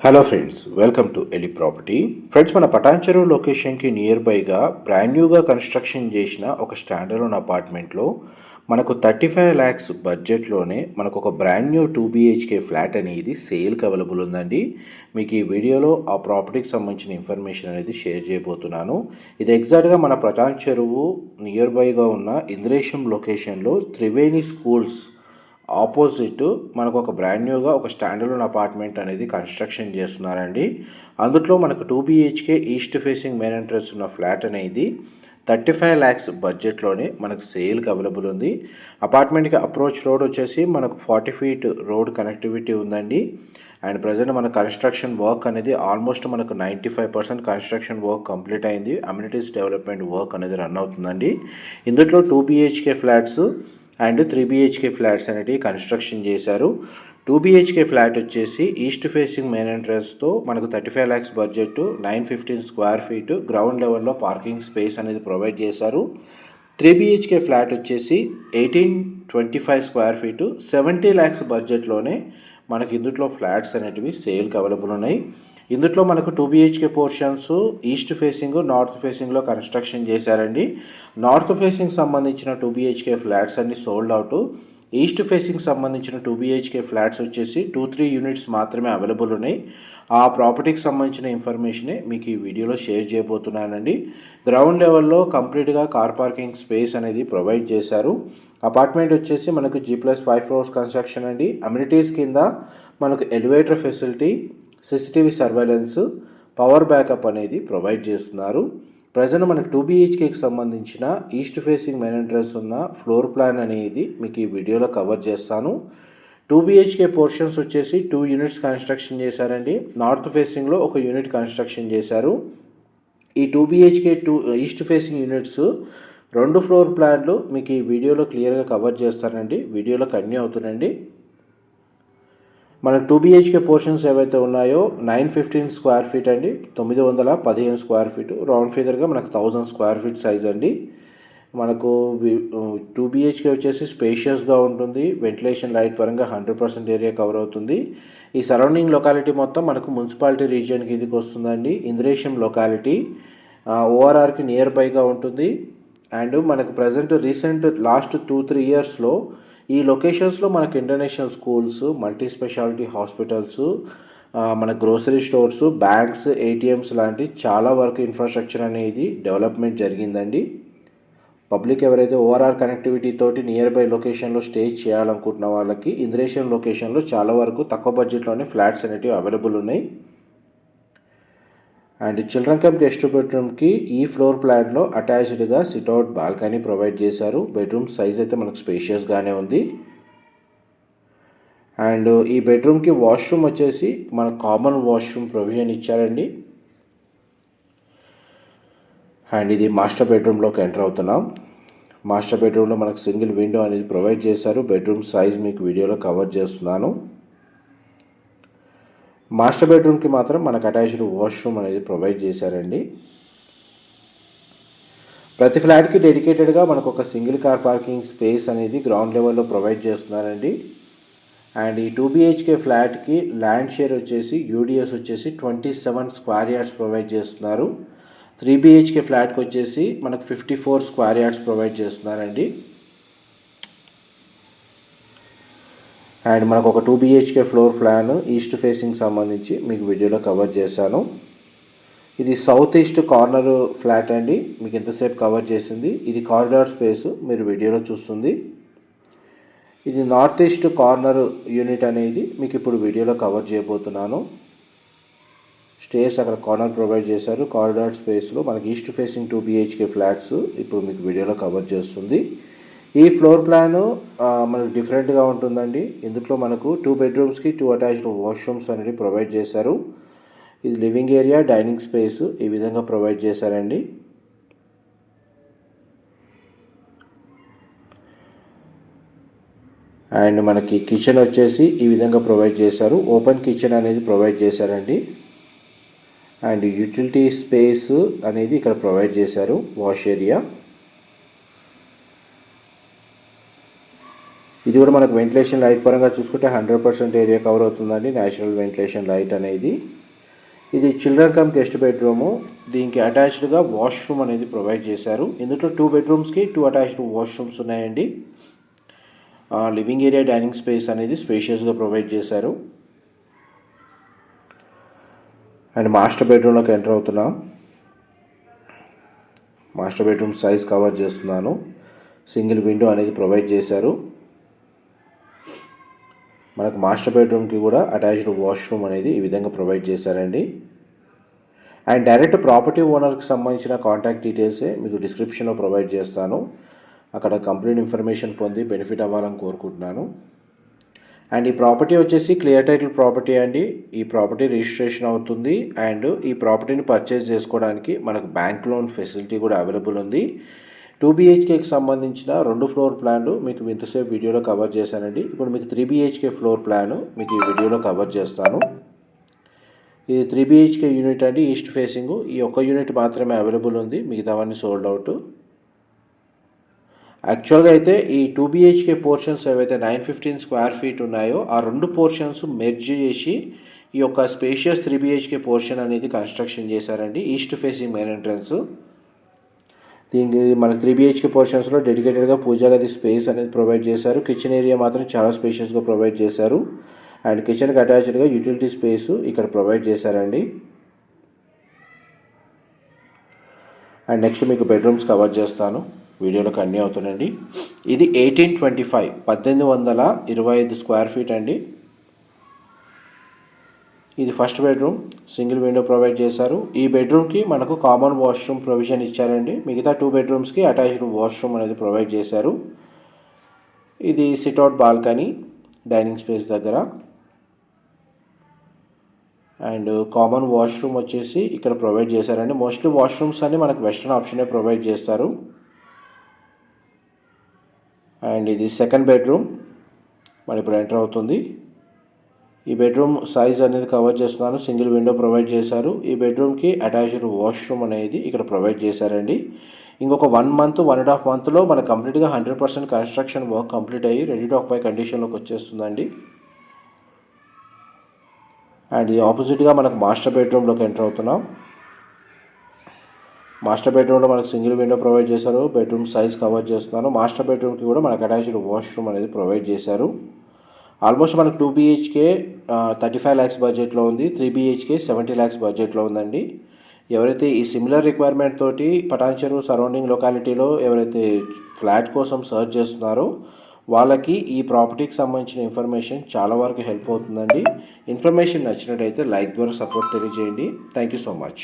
Hello friends welcome to Eli property friends మన పటాన్చెరు లొకేషన్కి near బైగా బ్రాండ్ న్యూగా కన్స్ట్రక్షన్ చేసిన ఒక స్టాండర్డ్ అపార్ట్మెంట్లో మనకు థర్టీ ఫైవ్ ల్యాక్స్ బడ్జెట్లోనే మనకు ఒక brand new two BHK flat అనేది సేల్కి అవైలబుల్ ఉందండి. మీకు ఈ వీడియోలో ఆ ప్రాపర్టీకి సంబంధించిన ఇన్ఫర్మేషన్ అనేది షేర్ చేయబోతున్నాను. ఇది ఎగ్జాక్ట్గా మన పటాన్ చెరువు నియర్ బైగా ఉన్న ఇంద్రేశం లొకేషన్లో త్రివేణి స్కూల్స్ ఆపోజిట్ మనకు ఒక బ్రాండ్ న్యూగా ఒక స్టాండర్డ్ అపార్ట్మెంట్ అనేది కన్స్ట్రక్షన్ చేస్తున్నారండి. అందులో మనకు two BHK east facing main entrance ఉన్న ఫ్లాట్ అనేది థర్టీ ఫైవ్ ల్యాక్స్ బడ్జెట్లోనే మనకు సేల్కి అవైలబుల్ ఉంది. అపార్ట్మెంట్కి అప్రోచ్ రోడ్ వచ్చేసి మనకు ఫార్టీ ఫీట్ రోడ్ కనెక్టివిటీ ఉందండి. అండ్ ప్రజెంట్ మన కన్స్ట్రక్షన్ వర్క్ అనేది ఆల్మోస్ట్ మనకు ninety five percent construction work complete అయింది. అమ్యూనిటీస్ డెవలప్మెంట్ వర్క్ అనేది రన్ అవుతుందండి. ఇందులో two BHK flats and three BHK flats అనేటివి కన్స్ట్రక్షన్ చేశారు. టూ బీహెచ్కే ఫ్లాట్ వచ్చేసి ఈస్ట్ ఫేసింగ్ మెయిన్ ఎంట్రన్స్తో మనకు thirty five lakhs budget nine fifteen square feet ground లెవెల్లో పార్కింగ్ స్పేస్ అనేది ప్రొవైడ్ చేశారు. త్రీ బీహెచ్కే ఫ్లాట్ వచ్చేసి eighteen twenty five square feet seventy lakhs బడ్జెట్లోనే మనకి ఇందులో ఫ్లాట్స్ అనేటివి సేల్కి అవైలబుల్ ఉన్నాయి. ఇందులో మనకు two BHK portions east facing north ఫేసింగ్లో కన్స్ట్రక్షన్ చేశారండి. నార్త్ ఫేసింగ్ సంబంధించిన టూ బీహెచ్కే ఫ్లాట్స్ అన్ని సోల్డ్ అవుట్ ఈస్ట్ ఫేసింగ్ సంబంధించిన టూ బీహెచ్కే ఫ్లాట్స్ వచ్చేసి టూ త్రీ యూనిట్స్ మాత్రమే అవైలబుల్ ఉన్నాయి. ఆ ప్రాపర్టీకి సంబంధించిన ఇన్ఫర్మేషనే మీకు ఈ వీడియోలో షేర్ చేయబోతున్నానండి. గ్రౌండ్ లెవెల్లో కంప్లీట్గా కార్ పార్కింగ్ స్పేస్ అనేది ప్రొవైడ్ చేశారు. అపార్ట్మెంట్ వచ్చేసి మనకు G plus five floors construction అండి. అమ్యూనిటీస్ కింద మనకు elevator facility CCTV surveillance power backup అనేది ప్రొవైడ్ చేస్తున్నారు. ప్రజెంట్ మనకు టూ బీహెచ్కేకి సంబంధించిన ఈస్ట్ ఫేసింగ్ మెయిన్ ఎంట్రన్స్ ఉన్న ఫ్లోర్ ప్లాన్ అనేది మీకు ఈ వీడియోలో కవర్ చేస్తాను. టూ బీహెచ్కే పోర్షన్స్ వచ్చేసి టూ యూనిట్స్ కన్స్ట్రక్షన్ చేశారండి. నార్త్ ఫేసింగ్లో ఒక యూనిట్ కన్స్ట్రక్షన్ చేశారు. ఈ two BHK two east facing units రెండు ఫ్లోర్ ప్లాన్లు మీకు ఈ వీడియోలో క్లియర్గా కవర్ చేస్తానండి. వీడియోలో కన్యూ అవుతుందండి మనకు టూ బీహెచ్కే పోర్షన్స్ ఏవైతే ఉన్నాయో నైన్ ఫిఫ్టీన్ స్క్వేర్ ఫీట్ అండి తొమ్మిది వందల పదిహేను స్క్వేర్ ఫీట్ రౌండ్ ఫిగర్గా మనకు థౌజండ్ స్క్వేర్ ఫీట్ సైజ్ అండి. మనకు టూ బీహెచ్కే వచ్చేసి స్పేషియస్గా ఉంటుంది. వెంటిలేషన్ లైట్ పరంగా హండ్రెడ్ పర్సెంట్ ఏరియా కవర్ అవుతుంది. ఈ సరౌండింగ్ లొకాలిటీ మొత్తం మనకు మున్సిపాలిటీ రీజియన్ కిందకి వస్తుందండి. ఇంద్రేశం లొకాలిటీ ఓఆర్ఆర్కి నియర్ బైగా ఉంటుంది. అండ్ మనకు present recent last two three ఇయర్స్లో ఈ లొకేషన్స్లో మనకు international schools multi speciality hospitals మన గ్రోసరీ స్టోర్స్ బ్యాంక్స్ ఏటీఎంస్ లాంటి చాలా వరకు ఇన్ఫ్రాస్ట్రక్చర్ అనేది డెవలప్మెంట్ జరిగిందండి. పబ్లిక్ ఎవరైతే ఓఆర్ఆర్ కనెక్టివిటీ తోటి నియర్ బై లొకేషన్లో స్టే చేయాలనుకుంటున్న వాళ్ళకి ఇంద్రేషన్ లొకేషన్లో చాలా వరకు తక్కువ బడ్జెట్లోనే ఫ్లాట్స్ అనేటివి అవైలబుల్ ఉన్నాయి. అండ్ చిల్డ్రన్ కమ్ గెస్ట్ బెడ్రూమ్కి ఈ ఫ్లోర్ ప్లాన్లో అటాచ్డ్గా సిట్అవుట్ బాల్కనీ ప్రొవైడ్ చేశారు. బెడ్రూమ్ సైజ్ అయితే మనకు స్పేషియస్గానే ఉంది. అండ్ ఈ బెడ్రూమ్కి వాష్రూమ్ వచ్చేసి మన కామన్ వాష్రూమ్ ప్రొవిజన్ ఇచ్చారండి. అండ్ ఇది మాస్టర్ బెడ్రూమ్లోకి ఎంటర్ అవుతున్నాం. మాస్టర్ బెడ్రూమ్లో మనకు సింగిల్ విండో అనేది ప్రొవైడ్ చేశారు. బెడ్రూమ్ సైజ్ మీకు వీడియోలో కవర్ చేస్తున్నాను. మాస్టర్ బెడ్రూమ్కి మాత్రం మనకు అటాచ్డ్ వాష్రూమ్ అనేది ప్రొవైడ్ చేశారండి. ప్రతి ఫ్లాట్కి డెడికేటెడ్గా మనకు ఒక సింగిల్ కార్ పార్కింగ్ స్పేస్ అనేది గ్రౌండ్ లెవెల్లో ప్రొవైడ్ చేస్తున్నారండి. అండ్ ఈ టూ బీహెచ్కే ఫ్లాట్కి ల్యాండ్ షేర్ వచ్చేసి యూడిఎస్ వచ్చేసి twenty seven square yards provide చేస్తున్నారు. త్రీ బీహెచ్కే ఫ్లాట్కి వచ్చేసి మనకు fifty four square yards provide చేస్తున్నారండి. అండ్ మనకు ఒక two BHK floor plan east facing సంబంధించి మీకు వీడియోలో కవర్ చేశాను. ఇది సౌత్ ఈస్ట్ కార్నర్ ఫ్లాట్ అండి. మీకు ఎంతసేపు కవర్ చేసింది? ఇది కారిడార్ స్పేస్ మీరు వీడియోలో చూస్తుంది. ఇది నార్త్ ఈస్ట్ కార్నర్ యూనిట్ అనేది మీకు ఇప్పుడు వీడియోలో కవర్ చేయబోతున్నాను. స్టేర్స్ అక్కడ కార్నర్ ప్రొవైడ్ చేశారు. కారిడార్ స్పేస్లో మనకి east facing two BHK flats ఇప్పుడు మీకు వీడియోలో కవర్ చేస్తుంది. ఈ ఫ్లోర్ ప్లాన్ మనకు డిఫరెంట్గా ఉంటుందండి. ఇందులో మనకు టూ బెడ్రూమ్స్కి టూ అటాచ్డ్ వాష్రూమ్స్ అనేది ప్రొవైడ్ చేశారు. ఇది లివింగ్ ఏరియా డైనింగ్ స్పేస్ ఈ విధంగా ప్రొవైడ్ చేశారండి. అండ్ మనకి కిచెన్ వచ్చేసి ఈ విధంగా ప్రొవైడ్ చేశారు. ఓపెన్ కిచెన్ అనేది ప్రొవైడ్ చేశారండి. అండ్ యూటిలిటీ స్పేస్ అనేది ఇక్కడ ప్రొవైడ్ చేశారు వాష్ ఏరియా. ఇది కూడా మనకు వెంటిలేషన్ లైట్ పరంగా చూసుకుంటే హండ్రెడ్ పర్సెంట్ ఏరియా కవర్ అవుతుందండి. న్యాచురల్ వెంటిలేషన్ లైట్ అనేది. ఇది చిల్డ్రన్ కమ్ గెస్ట్ బెడ్రూము. దీనికి అటాచ్డ్గా వాష్రూమ్ అనేది ప్రొవైడ్ చేశారు. ఇందులో టూ బెడ్రూమ్స్కి టూ అటాచ్డ్ వాష్రూమ్స్ ఉన్నాయండి. లివింగ్ ఏరియా డైనింగ్ స్పేస్ అనేది స్పేషియస్గా ప్రొవైడ్ చేశారు. అండ్ మాస్టర్ బెడ్రూమ్లోకి ఎంటర్ అవుతున్నాం. మాస్టర్ బెడ్రూమ్ సైజ్ కవర్ చేస్తున్నాను. సింగిల్ విండో అనేది ప్రొవైడ్ చేశారు. మనకు మాస్టర్ బెడ్రూమ్కి కూడా అటాచ్డ్ వాష్రూమ్ అనేది ఈ విధంగా ప్రొవైడ్ చేశారండి. అండ్ డైరెక్ట్ ప్రాపర్టీ ఓనర్కి సంబంధించిన కాంటాక్ట్ డీటెయిల్సే మీకు డిస్క్రిప్షన్లో ప్రొవైడ్ చేస్తాను. అక్కడ కంప్లీట్ ఇన్ఫర్మేషన్ పొంది బెనిఫిట్ అవ్వాలని కోరుకుంటున్నాను. అండ్ ఈ ప్రాపర్టీ వచ్చేసి క్లియర్ టైటిల్ ప్రాపర్టీ అండి. ఈ ప్రాపర్టీ రిజిస్ట్రేషన్ అవుతుంది. అండ్ ఈ ప్రాపర్టీని పర్చేజ్ చేసుకోవడానికి మనకు బ్యాంక్ లోన్ ఫెసిలిటీ కూడా అవైలబుల్ ఉంది. టూ బీహెచ్కేకి సంబంధించిన రెండు ఫ్లోర్ ప్లాన్లు మీకు ఇంతసేపు వీడియోలో కవర్ చేశానండి. ఇప్పుడు మీకు త్రీ బీహెచ్కే ఫ్లోర్ ప్లాన్ మీకు ఈ వీడియోలో కవర్ చేస్తాను. ఇది త్రీ బీహెచ్కే యూనిట్ అండి ఈస్ట్ ఫేసింగ్. ఈ ఒక్క యూనిట్ మాత్రమే అవైలబుల్ ఉంది. మిగతావన్నీ సోల్డ్ అవుట్. యాక్చువల్గా అయితే ఈ టూ బీహెచ్కే పోర్షన్స్ ఏవైతే నైన్ ఫిఫ్టీన్ స్క్వేర్ ఫీట్ ఉన్నాయో ఆ రెండు పోర్షన్స్ మెర్జ్ చేసి ఈ యొక్క స్పేషియస్ త్రీ బీహెచ్కే పోర్షన్ అనేది కన్స్ట్రక్షన్ చేశారండి. East facing main entrance. దీనికి మన త్రీ బీహెచ్కే పోర్షన్స్లో డెడికేటెడ్గా పూజా గది స్పేస్ అనేది ప్రొవైడ్ చేశారు. కిచెన్ ఏరియా మాత్రం చాలా స్పేషియస్గా ప్రొవైడ్ చేశారు. అండ్ కిచెన్కి అటాచ్డ్గా యూటిలిటీ స్పేస్ ఇక్కడ ప్రొవైడ్ చేశారండి. అండ్ నెక్స్ట్ మీకు బెడ్రూమ్స్ కవర్ చేస్తాను. వీడియోలో అన్నీ అవుతుందండి ఇది ఎయిటీన్ ట్వంటీ ఫైవ్ పద్దెనిమిది వందల ఇరవై ఐదు స్క్వేర్ ఫీట్ అండి. ఇది first bedroom single window provide చేశారు. ఈ బెడ్రూమ్కి మనకు కామన్ వాష్రూమ్ ప్రొవిజన్ ఇచ్చారండి. మిగతా టూ బెడ్రూమ్స్కి అటాచ్డ్ వాష్రూమ్ అనేది ప్రొవైడ్ చేశారు. ఇది sit out balcony dining space దగ్గర. అండ్ కామన్ వాష్రూమ్ వచ్చేసి ఇక్కడ ప్రొవైడ్ చేశారండి. మోస్ట్లీ వాష్రూమ్స్ అన్ని మనకు వెస్ట్రన్ ఆప్షనే ప్రొవైడ్ చేస్తారు. అండ్ ఇది సెకండ్ బెడ్రూమ్. మన ఇప్పుడు ఎంటర్ అవుతుంది. ఈ బెడ్రూమ్ సైజ్ అనేది కవర్ చేస్తున్నాను. సింగిల్ విండో ప్రొవైడ్ చేశారు. ఈ బెడ్రూమ్కి అటాచ్డ్ వాష్రూమ్ అనేది ఇక్కడ ప్రొవైడ్ చేశారండి. ఇంకొక one month one and half మంత్లో మన కంప్లీట్గా hundred percent construction work complete అయ్యి రెడీ టు ఆక్యుపై కండిషన్లోకి వచ్చేస్తుందండి. అండ్ ఈ ఆపోజిట్గా మనకు మాస్టర్ బెడ్రూమ్లోకి ఎంటర్ అవుతున్నాం. మాస్టర్ బెడ్రూమ్లో మనకు సింగిల్ విండో ప్రొవైడ్ చేశారు. బెడ్రూమ్ సైజ్ కవర్ చేస్తున్నాను. మాస్టర్ బెడ్రూమ్కి కూడా మనకు అటాచ్డ్ వాష్రూమ్ అనేది ప్రొవైడ్ చేశారు. ఆల్మోస్ట్ మనకు two BHK thirty five lakhs బడ్జెట్లో ఉంది. త్రీ బీహెచ్కే సెవెంటీ ల్యాక్స్ బడ్జెట్లో ఉందండి. ఎవరైతే ఈ సిమిలర్ రిక్వైర్మెంట్ తోటి పటాన్చెరు సరౌండింగ్ లొకాలిటీలో ఎవరైతే ఫ్లాట్ కోసం సర్చ్ చేస్తున్నారో వాళ్ళకి ఈ ప్రాపర్టీకి సంబంధించిన ఇన్ఫర్మేషన్ చాలా వరకు హెల్ప్ అవుతుందండి. ఇన్ఫర్మేషన్ నచ్చినట్టయితే లైక్ ద్వారా సపోర్ట్ తెలియజేయండి. Thank you so much